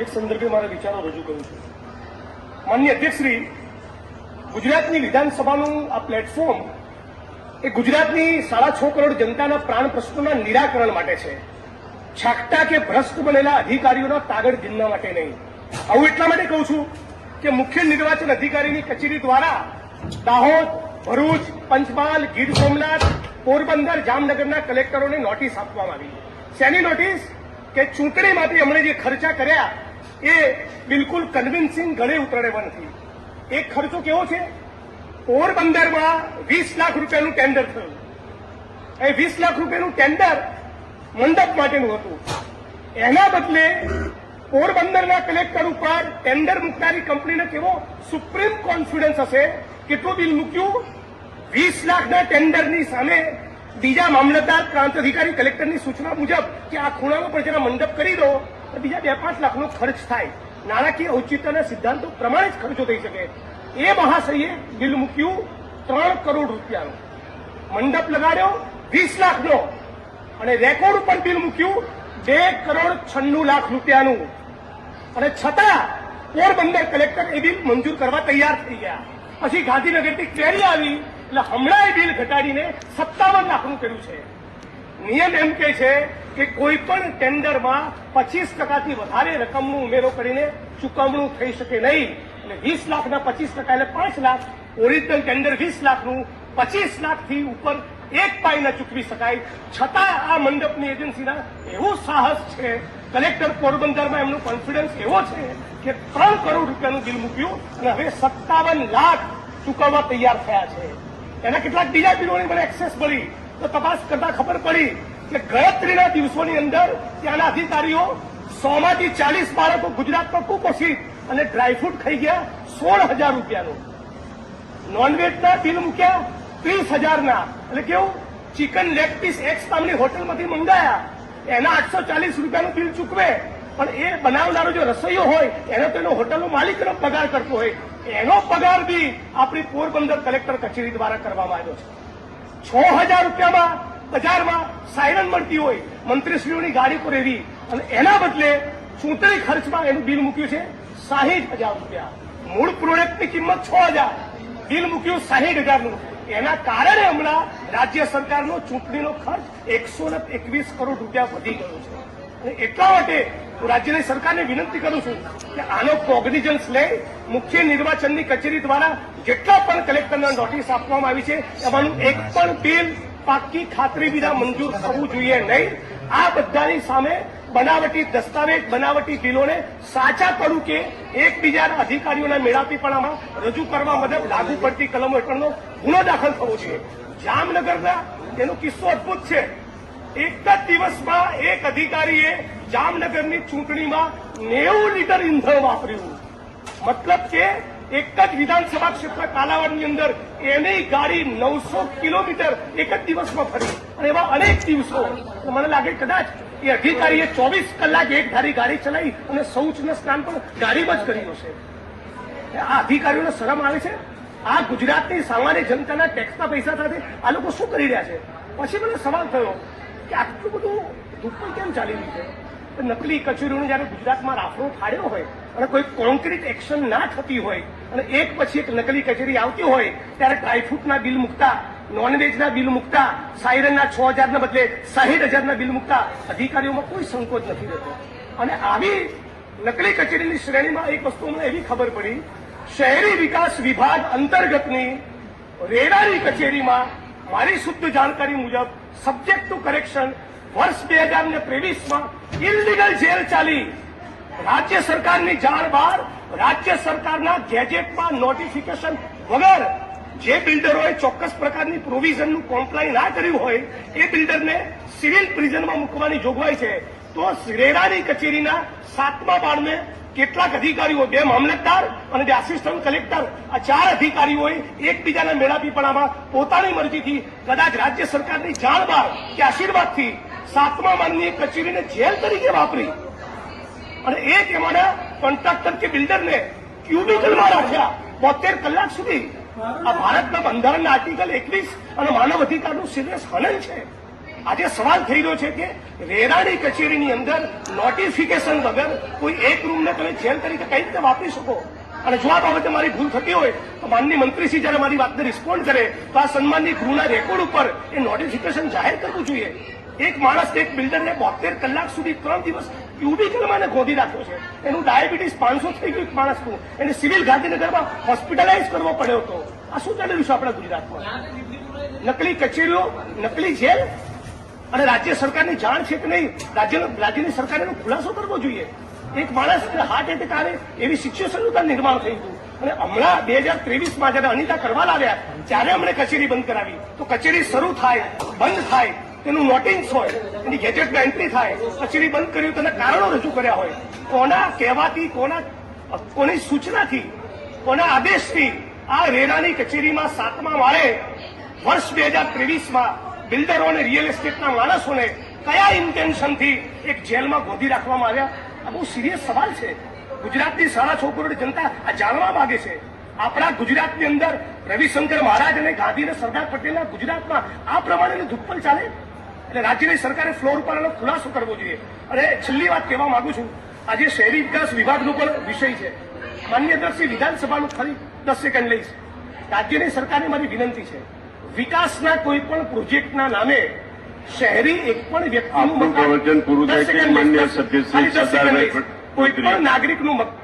એક સંદર્ભે મારા વિચારો રજૂ કરું છું. માન્ય અધ્યક્ષશ્રી, ગુજરાતની વિધાનસભાનું આ પ્લેટફોર્મ એ ગુજરાતની સાડા છ કરોડ જનતાના પ્રાણ પ્રશ્નોના નિરાકરણ માટે છે. છાકટા કે ભ્રષ્ટ બનેલા અધિકારીઓના તાગડ દિનના માટે નહીં. આવું એટલા માટે કહું છું કે મુખ્ય નિર્વાચન અધિકારીની કચેરી દ્વારા દાહોદ, ભરૂચ, પંચમહાલ, ગીર સોમનાથ, પોરબંદર, જામનગરના કલેક્ટરોને નોટિસ આપવામાં આવી. શેની નોટિસ? કે ચૂંટણી માટે એમણે જે ખર્ચા કર્યા એ બિલકુલ કન્વિન્સિંગ ગળે ઉતરે નથી. એ ખર્ચો કેવો છે? પોરબંદરમાં વીસ લાખ રૂપિયાનું ટેન્ડર થયું. એ વીસ લાખ રૂપિયાનું ટેન્ડર મંડપ માટેનું હતું. એના બદલે પોરબંદરના કલેક્ટર ઉપર ટેન્ડર મૂકનારી કંપનીને કેવો સુપ્રીમ કોન્ફિડન્સ હશે કેટલું બિલ મૂક્યું? વીસ લાખના ટેન્ડરની સામે બીજા મામલતદાર પ્રાંત અધિકારી કલેક્ટરની સૂચના મુજબ કે આ ખૂણામાં પણ જરા મંડપ કરી દો બીજા બે પાંચ લાખનો ખર્ચ થાય. નાણાકીય ઔચિત્યના સિદ્ધાંતો પ્રમાણે જ ખર્ચો થઈ શકે. એ મહાશયે બિલ મૂક્યું ત્રણ કરોડ રૂપિયાનું. મંડપ લગાડ્યો વીસ લાખનો. અને રેકોર્ડ ઉપર બિલ મૂક્યું બે કરોડ છન્નું લાખ રૂપિયાનું. અને છતાં પોરબંદર કલેક્ટર એ બિલ મંજૂર કરવા તૈયાર થઈ ગયા. પછી ગાંધીનગરથી ક્વેરી આવી. એટલે હમણાં એ બિલ ઘટાડીને સત્તાવન લાખનું કર્યું છે. નિયમ એમ કે છે કે કોઈ પણ ટેન્ડરમાં પચીસ ટકાથી વધારે રકમનો ઉમેરો કરીને ચૂકવણું થઈ શકે નહીં. એટલે વીસ લાખના પચીસ ટકા એટલે પાંચ લાખ, ઓરિજિનલ ટેન્ડર વીસ લાખનું, પચીસ લાખથી ઉપર એક પાઈ ન ચૂકવી શકાય. છતાં આ મંડપની એજન્સીના એવું સાહસ છે, કલેક્ટર પોરબંદરમાં એમનો કોન્ફિડન્સ એવો છે કે ત્રણ કરોડ રૂપિયાનું બિલ મૂક્યું અને હવે સત્તાવન લાખ ચૂકવવા તૈયાર થયા છે. એના કેટલાક બીજા બિલોની મને એક્સેસ મળી. તો તપાસ કરતા ખબર પડી કે ગણતરીના દિવસોની અંદર ત્યાંના અધિકારીઓ સોમાંથી ચાલીસ બાળકો ગુજરાતમાં કુપોષિત અને ડ્રાયફ્રૂટ ખાઈ ગયા સોળ હજાર રૂપિયાનું. નોનવેજના બિલ મૂક્યા ત્રીસ હજારના. એટલે કેવું ચિકન લેગ પીસ એક્સ નામની હોટલમાંથી મંગાયા. એના આઠસો ચાલીસ રૂપિયાનું બિલ ચૂકવે. પણ એ બનાવનારો જો રસોઈયો હોય, એનો તો એનો હોટલનો માલિકનો પગાર કરતો હોય. એનો પગાર બી આપણી પોરબંદર કલેક્ટર કચેરી દ્વારા કરવામાં આવ્યો છે. છ હજાર રૂપિયામાં બજારમાં સાયરન મળતી હોય, મંત્રીશ્રીઓની ગાડી પર એવી અને એના બદલે ચૂંટણી ખર્ચમાં એનું બિલ મૂક્યું છે સાહીઠ હજાર રૂપિયા. મૂળ પ્રોડક્ટની કિંમત છ હજાર. બિલ મૂક્યું સાહીઠ હજારનું. એના કારણે હમણાં રાજ્ય સરકારનો ચૂંટણીનો ખર્ચ એકસો એકવીસ કરોડ રૂપિયા વધી ગયો છે. અને એટલા માટે હું રાજ્યની સરકારને વિનંતી કરું છું કે આનો કોગ્નિઝન્સ લે, મુખ્ય નિર્વાચનની કચેરી દ્વારા જેટલા પણ કલેક્ટરને નોટિસ આપવામાં આવી છે, એમાંનું એક પણ બિલ પાકી ખાતરી વિના મંજૂર થવું જોઈએ નહીં. આ બધાની સામે બનાવટી દસ્તાવેજ, બનાવટી બિલોને સાચા કરું કે એકબીજાના અધિકારીઓના મેળાપીપણામાં રજૂ કરવા મદદ લાગુ પડતી કલમો હેઠળનો ગુનો દાખલ થવો જોઈએ. જામનગરના એનો કિસ્સો અદભુત છે. એક જ દિવસમાં એક અધિકારીએ જામનગરની ચૂંટણીમાં નેવું લીટર ઇંધણ વાપર્યું. મતલબ કે એક જ વિધાનસભા ક્ષેત્ર કાલાવાડની અંદર એની ગાડી નવસો કિલોમીટર એક જ દિવસમાં ફરી. અને એવા અનેક દિવસો મને લાગે કદાચ એ અધિકારીએ ચોવીસ કલાક એક ધારી ગાડી ચલાવી અને શૌચનું સ્નાન પણ ગાડીમાં જ કર્યું હશે. આ અધિકારીઓને શરમ આવે છે? આ ગુજરાતની સામાન્ય જનતાના ટેક્સના પૈસા સાથે આ લોકો શું કરી રહ્યા છે? પછી મને સવાલ થયો કે આટલું બધું ધૂપણ કેમ ચાલી રહ્યું છે? નકલી કચેરીઓને જયારે ગુજરાતમાં રાફડો ફાડ્યો હોય અને કોઈ કોન્ક્રીટ એક્શન ના થતી હોય અને એક પછી એક નકલી કચેરી આવતી હોય, ત્યારે ડ્રાયફ્રૂટના બિલ મૂકતા નોનવેજના બિલ મૂકતા સાયરનના છ હજારના બદલે સાહીઠ હજારના બિલ મૂકતા, અધિકારીઓમાં કોઈ સંકોચ નથી રહેતો. અને આવી નકલી કચેરીની શ્રેણીમાં એક વસ્તુ અમને એવી ખબર પડી, શહેરી વિકાસ વિભાગ અંતર્ગતની રેરાની કચેરીમાં મારી શુદ્ધ જાણકારી મુજબ સબ્જેક્ટ ટુ કરેક્શન વર્ષ બે હજાર ને ત્રેવીસમાં ઇલીગલ જેલ ચાલી. રાજ્ય સરકારની જાણ બહાર રાજ્ય સરકારના ગેજેટમાં નોટિફિકેશન વગર જે બિલ્ડરોએ ચોક્કસ પ્રકારની પ્રોવિઝનનું કોમ્પ્લાય ના કર્યું હોય, એ બિલ્ડરને સિવિલ પ્રિઝનમાં મૂકવાની જોગવાઈ છે. તો રેરાની કચેરીના સાતમા બાળને કેટલાક અધિકારીઓ, બે મામલતદાર અને બે આસિસ્ટન્ટ કલેક્ટર આ ચાર અધિકારીઓએ એકબીજાના મેળાપીપણામાં પોતાની મરજીથી કદાચ રાજ્ય સરકારની જાણ બહાર કે આશીર્વાદથી સાતમા માનની કચેરીને જેલ તરીકે વાપરી. અને એક એમાંના કોન્ટ્રાક્ટર કે બિલ્ડરને ક્યુબિકલમાં રાખ્યા બોતેર કલાક સુધી. આ ભારતના બંધારણના આર્ટિકલ એકવીસ અને માનવ અધિકારનું સિરિયસ હનન છે. આજે સવાલ થઈ રહ્યો છે કે રેરાણી કચેરીની અંદર નોટિફિકેશન વગર કોઈ એક રૂમને તમે જેલ તરીકે કઈ રીતે વાપરી શકો? અને જો આ બાબતે મારી ભૂલ થતી હોય, તો માનની મંત્રીશ્રી જયારે મારી વાતને રિસ્પોન્ડ કરે, તો આ સન્માનની ગૃહના રેકોર્ડ ઉપર એ નોટિફિકેશન જાહેર કરવું જોઈએ. એક માણસ એક બિલ્ડરને બોતેર કલાક સુધી ત્રણ દિવસ ક્યુબિકલમાં એને ગોધી રાખ્યો છે. એનું ડાયાબિટીસ પાંચસો થઈ ગયું માણસનું. એને સિવિલ ગાંધીનગરમાં હોસ્પિટલાઇઝ કરવો પડ્યો હતો. આ શું ચાલી છે આપણા ગુજરાતમાં? નકલી કચેરીઓ, નકલી જેલ? અને રાજ્ય સરકારની જાણ છે કે નહીં? રાજ્ય રાજ્યની સરકારે એનો ખુલાસો કરવો જોઈએ. એક માણસ હાર્ટ એટેક આવે એવી સિચ્યુએશનનું ત્યાં નિર્માણ થઈ ગયું અને હમણાં બે હજાર ત્રેવીસમાં જયારે અનિતા કરવા આવ્યા, ત્યારે અમને કચેરી બંધ કરાવી. તો કચેરી શરૂ થાય, બંધ થાય. તેનું નોટિંગ્સ હોય, એની ગેજેટમાં એન્ટ્રી થાય કચેરી બંધ કર્યું તેના કારણો રજૂ કર્યા હોય. કોના કહેવાથી, કોના, કોની સૂચનાથી, કોના આદેશથી આ રેરાની કચેરીમાં સાતમા માળે વર્ષ બે હજાર ત્રેવીસમાં બિલ્ડરો અને રિયલ એસ્ટેટના માણસોને કયા ઇન્ટેન્શનથી એક જેલમાં ગોધી રાખવામાં આવ્યા? આ બહુ સિરિયસ સવાલ છે. ગુજરાતની સાડા છ કરોડ જનતા આ જાણવા માંગે છે. આપણા ગુજરાતની અંદર રવિશંકર મહારાજ અને ગાંધી અને સરદાર પટેલના ગુજરાતમાં આ પ્રમાણેનું ધુપ્પલ ચાલે? એટલે રાજ્યની સરકારે ફ્લોર ઉપર એનો ખુલાસો કરવો જોઈએ. અને છેલ્લી વાત કહેવા માંગુ છું. આજે શહેરી વિકાસ વિભાગનો પણ વિષય છે. માન્ય દર્શી વિધાનસભાનું ફરી દસ સેકન્ડ લઈશ. રાજ્યની સરકારને મારી વિનંતી છે. વિકાસના કોઈ પણ પ્રોજેક્ટના નામે શહેરી એક પણ વ્યક્તિનું મકાન- પૂરું થાય માન્ય ખાલી સરદારભાઈ કોઈ પણ નાગરિકનું મક-